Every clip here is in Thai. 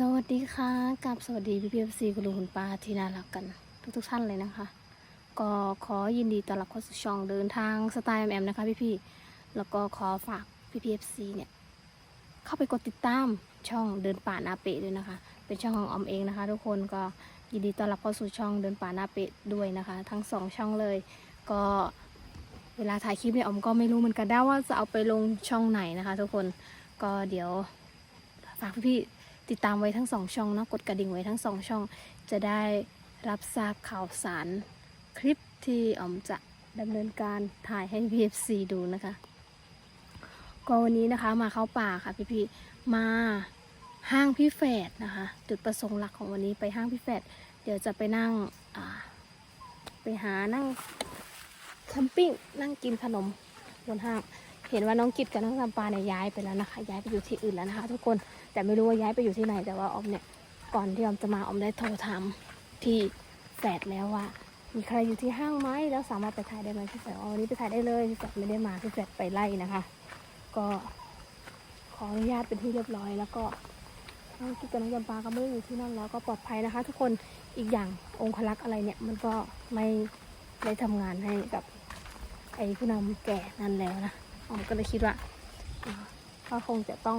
สวัสดีค่ะกับสวัสดีพี่พีเอฟซีคุณลุงคุณป้าที่น่ารักกัน ทุกทุกๆท่านเลยนะคะ ก็ขอยินดีต้อนรับเข้าสู่ช่องเดินทางสไตล์แอมแอมนะคะพี่พี่แล้วก็ขอฝากพี่พีเอฟซีเนี่ย เข้าไปกดติดตามช่องเดินป่านาเปะด้วยนะคะ เป็นช่องของออมเองนะคะ ทุกคนก็ยินดีต้อนรับเข้าสู่ช่องเดินป่านาเปะด้วยนะคะ ทั้งสองช่องเลย ก็เวลาถ่ายคลิปเนี่ยออมก็ไม่รู้เหมือนกันได้ว่าจะเอาไปลงช่องไหนนะคะ ทุกคนก็เดี๋ยวฝากพี่ ติดตามไว้ทั้งสองช่องเนาะกดกระดิ่งไว้ทั้งสองช่อง จะได้รับทราบข่าวสารคลิปที่อ๋อมจะดำเนินการถ่ายให้ PFC ดูนะคะ ก็วันนี้นะคะมาเข้าป่าค่ะพี่ๆมาห้างพี่แฝดนะคะ จุดประสงค์หลักของวันนี้ไปห้างพี่แฝดเดี๋ยวจะไปนั่งไปหานั่งแคมปิ้งนั่งกินขนมบนห้าง เห็นว่าน้องกิจกับน้องจำปาเนี่ยย้ายไปแล้วนะคะ ย้ายไปอยู่ที่อื่นแล้วนะคะ ทุกคนแต่ไม่รู้ว่าย้ายไปอยู่ที่ไหนแต่ว่าออมเนี่ย ก่อนที่ออมจะมาออมได้โทรถามพี่แฝดแล้วว่า มีใครอยู่ที่ห้างไหมแล้วสามารถไปถ่ายได้ไหมพี่แฝดอ๋อวันนี้ไปถ่ายได้เลยพี่แฝดไม่ได้มาพี่แฝดไปไล่นะคะ ก็ขออนุญาตเป็นที่เรียบร้อยแล้วก็น้องกิ๊กกับน้องจำปาก็ไม่ได้อยู่ที่นั่นแล้วก็ปลอดภัยนะคะ ทุกคนอีกอย่างองคลักษ์อะไรเนี่ยมันก็ไม่ได้ทำงานให้กับไอ้ผู้นำแก่นั่นแล้วนะ อมก็เลยคิดว่าก็คงจะต้อง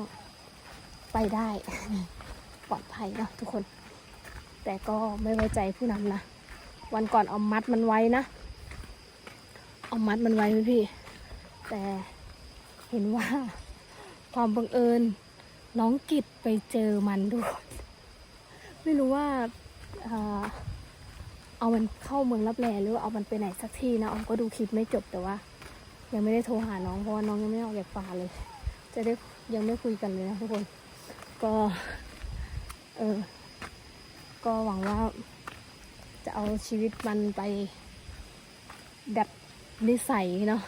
ไปได้ปลอดภัยเนะทุกคน แต่ก็ไม่ไว้ใจผู้นำนะ วันก่อนเอามัดมันไว้นะ เอามัดมันไว้พี่ แต่เห็นว่าความบังเอิญน้องกิจไปเจอมันด้วยไม่รู้ว่าเอามันเข้าเมืองรับแลหรือว่าเอามันไปไหนสักที่นะออมก็ดูคลิปไม่จบแต่ว่า ยังไม่ได้โทรหาน้องเพราะว่าน้องยังไม่ออกจากป่าเลย จะได้ยังไม่คุยกันเลยนะทุกคน ก็ เออ ก็หวังว่าจะเอาชีวิตมันไปดัดนิสัยเนาะ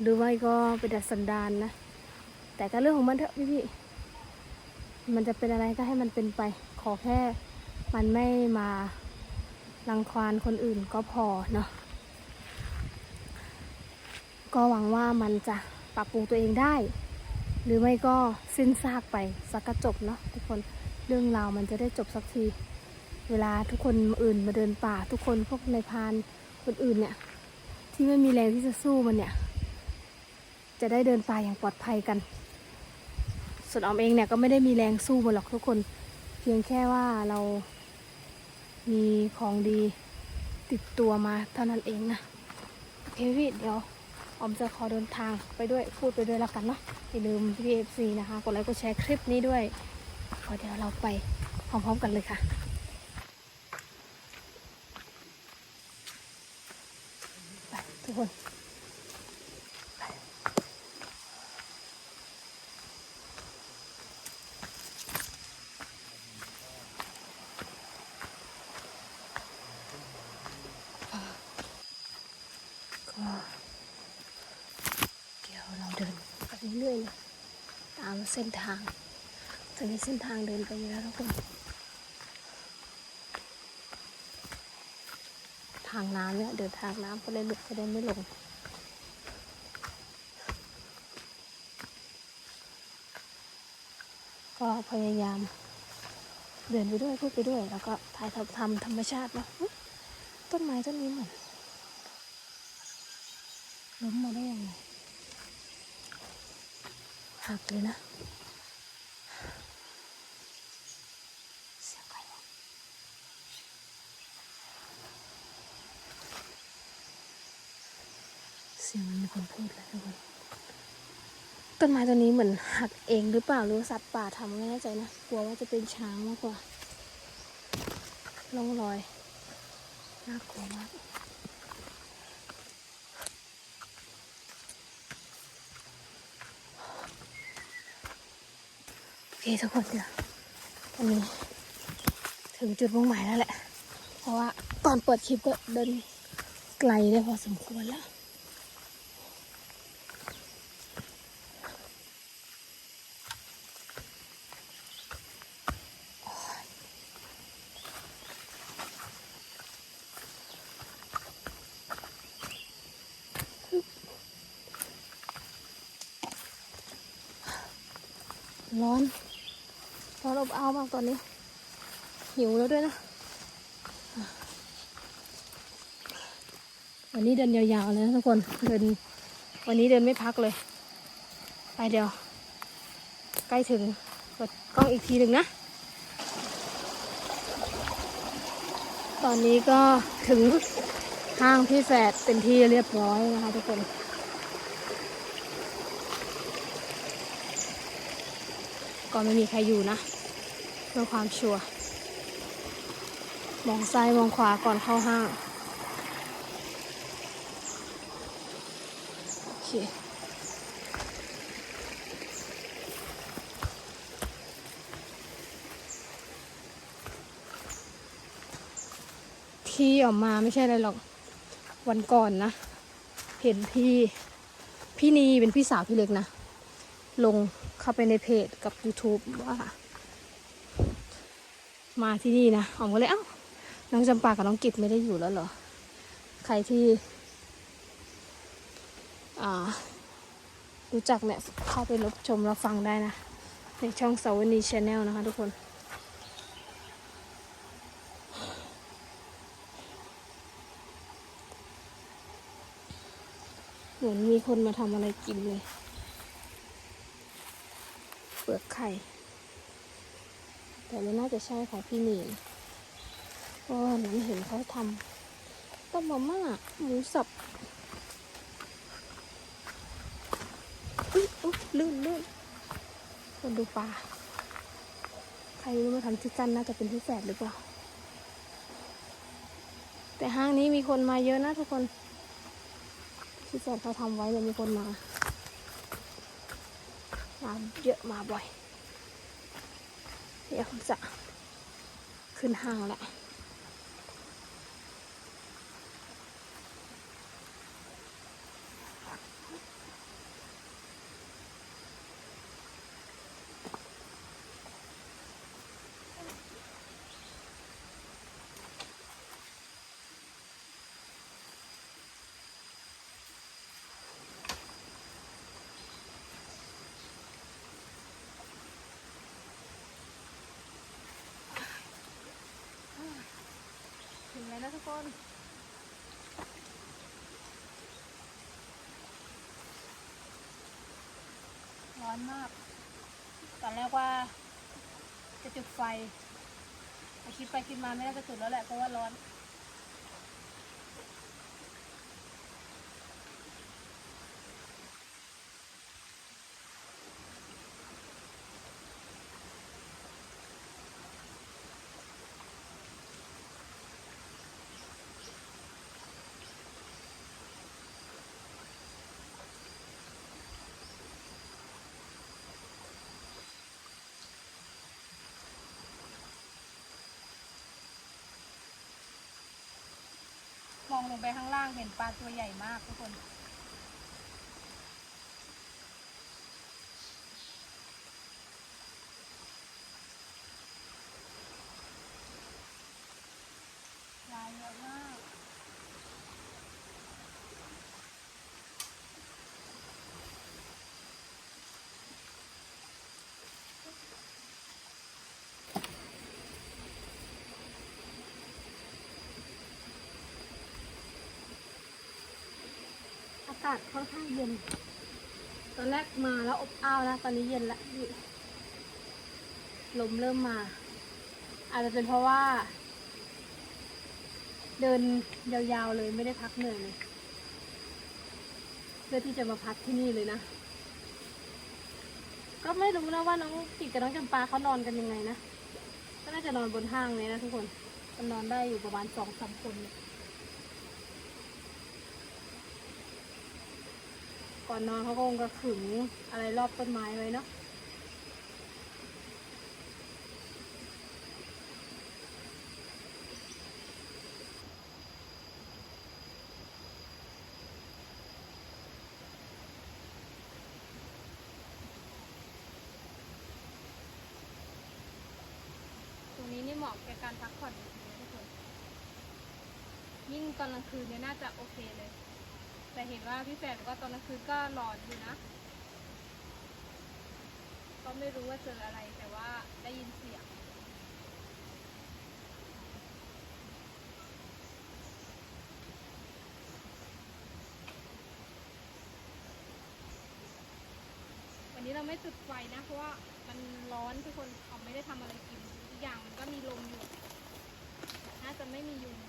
หรือไม่ก็ไปดัดสันดานนะ แต่ก็เรื่องของมันเถอะพี่พี่ๆมันจะเป็นอะไรก็ให้มันเป็นไป ขอแค่มันไม่มารังควานคนอื่นก็พอเนาะ ก็หวังว่ามันจะปรับปรุงตัวเองได้ หรือไม่ก็สิ้นซากไปสักกระจบเนาะทุกคนเรื่องราวมันจะได้จบสักที เวลาทุกคนอื่นมาเดินป่า ทุกคนพวกในพานคนอื่นเนี่ย ที่ไม่มีแรงที่จะสู้มันเนี่ย จะได้เดินป่าอย่างปลอดภัยกัน ส่วนออมเองเนี่ยก็ไม่ได้มีแรงสู้มันหรอกทุกคน เพียงแค่ว่าเรามีของดีติดตัวมาเท่านั้นเองนะโอเคพี่เดี๋ยว ออมจะขอเดินทางไปด้วยพูดไปด้วยแล้วกันเนาะอย่าลืม PFC นะคะ กดไลค์กดแชร์คลิปนี้ด้วยขอเดี๋ยวเราไปพร้อมๆกันเลยค่ะ ไปทุกคนไปก็เดี๋ยวเราเดินไปเรื่อยๆเลย ตามเส้นทางจะมีเส้นทางเดินไปอยู่แล้วทุกคน ทางน้ำเนี่ยเดินทางน้ำก็เลยหลุดก็ได้ไม่ลงก็พยายามเดินไปด้วยพูดไปด้วย แล้วก็ถ่ายทำทำธรรมชาติเนาะต้นไม้ต้นนี้เหมือนล้มมาได้ยังไง หักเลยนะเสียงมันมีคนพูดเลยทุกคนต้นไม้ต้นนี้เหมือนหักเองหรือเปล่าหรือสัตว์ป่าทำไม่แน่ใจนะกลัวว่าจะเป็นช้างมากกว่าล่องรอยน่ากลัวมาก โอเค ทุกคนเดี๋ยววันนี้ ถึงจุดมุ่งหมายแล้วแหละ เพราะว่าตอนเปิดคลิปก็เดินไกลได้พอสมควรแล้วร้อน ร้อนอบอ้าวมากตอนนี้ หิวแล้วด้วยนะ วันนี้เดินยาวๆเลยนะทุกคน เดิน วันนี้เดินไม่พักเลย ไปเดี๋ยว ใกล้ถึงเปิดกล้องอีกทีหนึ่งนะ ตอนนี้ก็ถึงห้างพี่แฝดเป็นที่เรียบร้อยนะคะทุกคนก็ไม่มีใครอยู่นะ เพื่อความชัวร์มองซ้ายมองขวาก่อนเข้าห้าง โอเคที่ออกมาไม่ใช่อะไรหรอกวันก่อนนะ เห็นพี่พี่นีเป็นพี่สาวพี่เล็กนะ ลงเข้าไปในเพจกับ YouTube ว่า มาที่นี่นะออมก็เลยเอ้าน้องจำปากับน้องกิจไม่ได้อยู่แล้วเหรอ ใครที่รู้จักเนี่ยเข้าไปรับชมรับฟังได้นะ ในช่องสาวนีชาแนลนะคะทุกคนเหมือนมีคนมาทำอะไรกินเลย เปลือกไข่ แต่ไม่น่าจะใช่ค่ะพี่มีนเพราะว่าหนูเห็นเขาทำต้มมาม่าหมูสับอุ๊ยอุ๊ยลื่นลื่นคนดูปลาใครรู้มาทำที่จันน่าจะเป็นที่แฝดหรือเปล่า แต่ห้างนี้มีคนมาเยอะนะทุกคนที่แฝดเขาทำไว้เลยมีคนมามาเยอะมาบ่อย เดี๋ยวผมจะขึ้นห้างแหละ ถึงแล้วนะทุกคน ร้อนมาก ตอนแรกว่า จะจุดไฟคิดไปคิดมาไม่น่าจะจุดแล้วแหละเพราะว่าร้อน ลงไปข้างล่างเห็นปลาตัวใหญ่มากทุกคน ปลาเยอะมาก อาศค่อนข้างเย็น ตอนแรกมาแล้วอบอ้าวนะตอนนี้เย็นละลมเริ่มมา อาจจะเป็นเพราะว่า เดินยาวๆเลยไม่ได้พักเหนื่อยเลยเพื่อที่จะมาพักที่นี่เลยนะก็ไม่รู้นะว่าน้องกิจกับน้องจำปาเขานอนกันยังไงนะก็น่าจะนอนบนห้างเลยนะทุกคนมันนอนได้อยู่ประมาณสองสามคนเนี่ย ก่อนนอนเขาก็คงกระขึงอะไรรอบต้นไม้ไว้เนาะตรงนี้นี่เหมาะแก่การพักผ่อนทุกคน ยิ่งตอนกลางคืนเนี่ยน่าจะโอเคเลย แต่เห็นว่าพี่แฝดก็ตอนกลางคืนก็หลอนอยู่นะ ก็ไม่รู้ว่าเจออะไรแต่ว่าว่าได้ยินเสียงวันนี้เราไม่จุดไฟนะ เพราะว่ามันร้อนทุกคนเขาไม่ได้ทำอะไรกินอีกอย่างมันก็มีลมอยู่ น่าจะไม่มียุง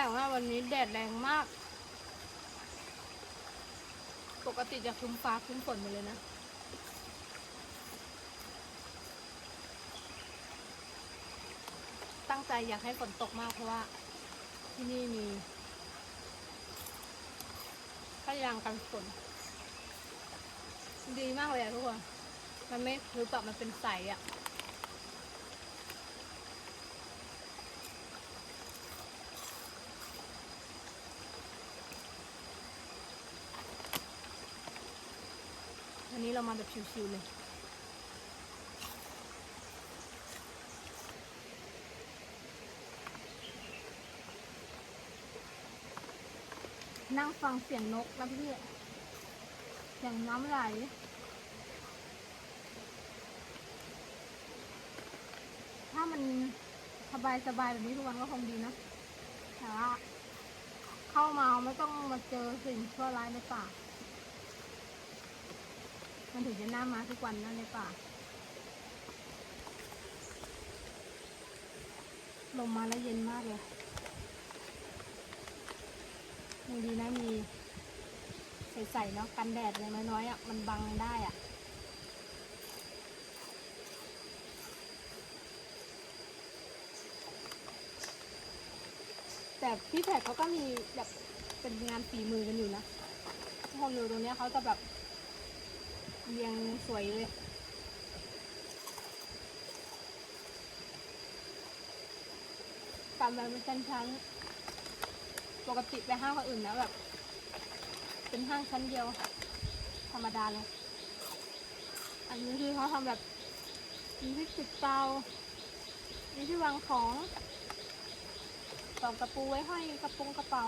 แต่ว่าวันนี้แดดแรงมาก ปกติจะครึ้มฟ้าครึ้มฝนหมดเลยนะ ตั้งใจอยากให้ฝนตกมากเพราะว่า ที่นี่มีพยางกันฝน ดีมากเลยอะทุกคน มันไม่คือแบบมันเป็นใสอะ เรามาแบบชิวๆเลย นั่งฟังเสียงนกแล้วพี่เสียงน้ำไหลถ้ามันสบายสบายแบบนี้ทุกวันก็คงดีนะ แต่ว่า เข้ามาไม่ต้องมาเจอสิ่งชั่วร้ายในป่า มันถึงจะน่ามาทุกวันนะในเลยป่าลงมาแล้วเย็นมากเลยยังดีนะมีใส่ๆเนาะกันแดดอย่างน้อยๆอะมันบังได้อะแต่พี่แพทเขาก็มีแบบเป็นงานฝีมือกันอยู่นะพออยู่ตรงเนี้ยเขาจะแบบ เรียงสวยเลยการแบบเป็นชั้นๆ ปกติไปห้างคนอื่นแล้วแบบ เป็นห้างชั้นเดียว ธรรมดาเลย อันนี้คือเขาทำแบบมีที่ติดเตามีที่วางของตอกกระปูไว้ห้อยกระโปรงกระเป๋า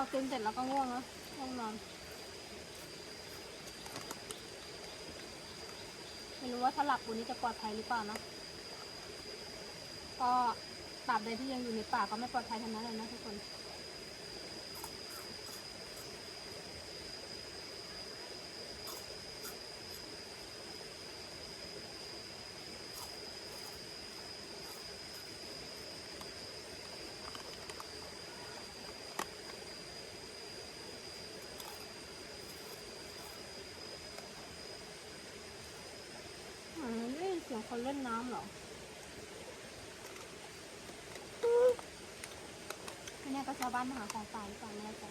อกินเสร็จแล้วก็ง่วงแล้วง่วงนอนไม่รู้ว่าถ้าหลับวันนี้จะปลอดภัยหรือเปล่านะก็ตราบใดที่ยังอยู่ในป่าก็ไม่ปลอดภัยทั้งนั้นเลยนะทุกคน อืมได้ยินเสียงคนเล่นน้ำเหรอไม่แน่ก็ชาวบ้านมาหาของป่าหรือเปล่าไม่แน่ใจ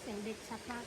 เสียงเด็กชัดมาก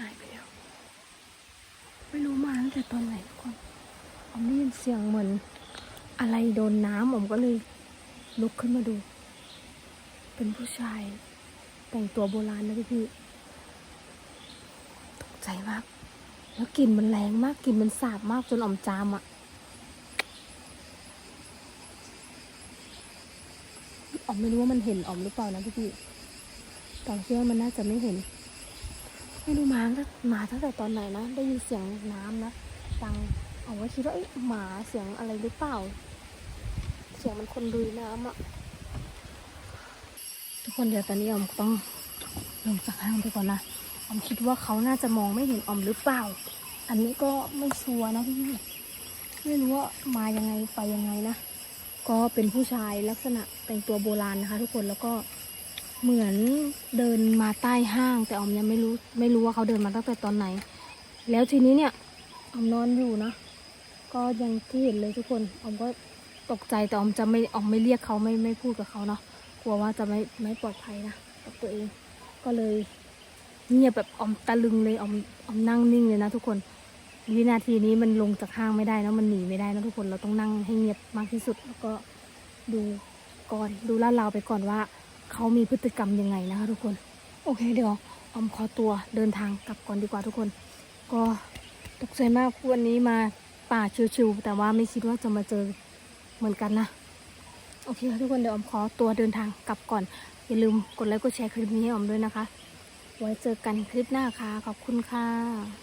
หายไปแล้ว ไม่รู้มาตั้งแต่ตอนไหนทุกคนอมได้ยินเสียงเหมือน อะไรโดนน้ำอมก็เลยลุกขึ้นมาดู เป็นผู้ชาย แต่งตัวโบราณนะพี่พี่ตกใจมาก แล้วกลิ่นมันแรงมากกลิ่นมันสาบมากจนออมจามอะออมไม่รู้ว่ามันเห็นออมหรือเปล่านะพี่พี่ต่ออมคิดว่ามันน่าจะไม่เห็น ไม่รู้มาตั้งมาตั้งแต่ตอนไหนนะ ได้ยินเสียงน้ำนะดังเอาไว้คิดว่าเอ้หมาเสียงอะไรหรือเปล่า เสียงมันคนลุยน้ำอะ ทุกคนเดี๋ยวตอนนี้อมต้องลงจากห้างไปก่อนนะอมคิดว่าเขาน่าจะมองไม่เห็นออมหรือเปล่า อันนี้ก็ไม่ชัวร์นะพี่ไม่รู้ว่ามายังไงไปยังไงนะ ก็เป็นผู้ชายลักษณะแต่งตัวโบราณนะคะ ทุกคนแล้วก็ เหมือนเดินมาใต้ห้าง แต่ออมยังไม่รู้ไม่รู้ว่าเขาเดินมาตั้งแต่ตอนไหน แล้วทีนี้เนี่ยออมนอนอยู่นะ ก็ยังที่เห็นเลยทุกคนออมก็ตกใจแต่ออมจะไม่ออมไม่เรียกเขาไม่ไม่พูดกับเขาเนาะกลัวว่าจะไม่ไม่ปลอดภัยนะกับตัวเองก็เลยเงียบแบบออมตะลึงเลยออมออมนั่งนิ่งเลยนะทุกคนวินาทีนี้มันลงจากห้างไม่ได้นะมันหนีไม่ได้นะทุกคนเราต้องนั่งให้เงียบมากที่สุด แล้วก็ดูก่อนดูลาดราไปก่อนว่า เขามีพฤติกรรมยังไงนะคะทุกคน โอเคเดี๋ยวออมขอตัวเดินทางกลับก่อนดีกว่าทุกคน ก็ตกใจมากวันนี้มาป่าชิวๆแต่ว่าไม่คิดว่าจะมาเจอเหมือนกันนะ โอเคค่ะทุกคนเดี๋ยวออมขอตัวเดินทางกลับก่อน อย่าลืมกดไลค์กดแชร์คลิปนี้ให้ออมด้วยนะคะ ไว้เจอกันคลิปหน้าค่ะ ขอบคุณค่ะ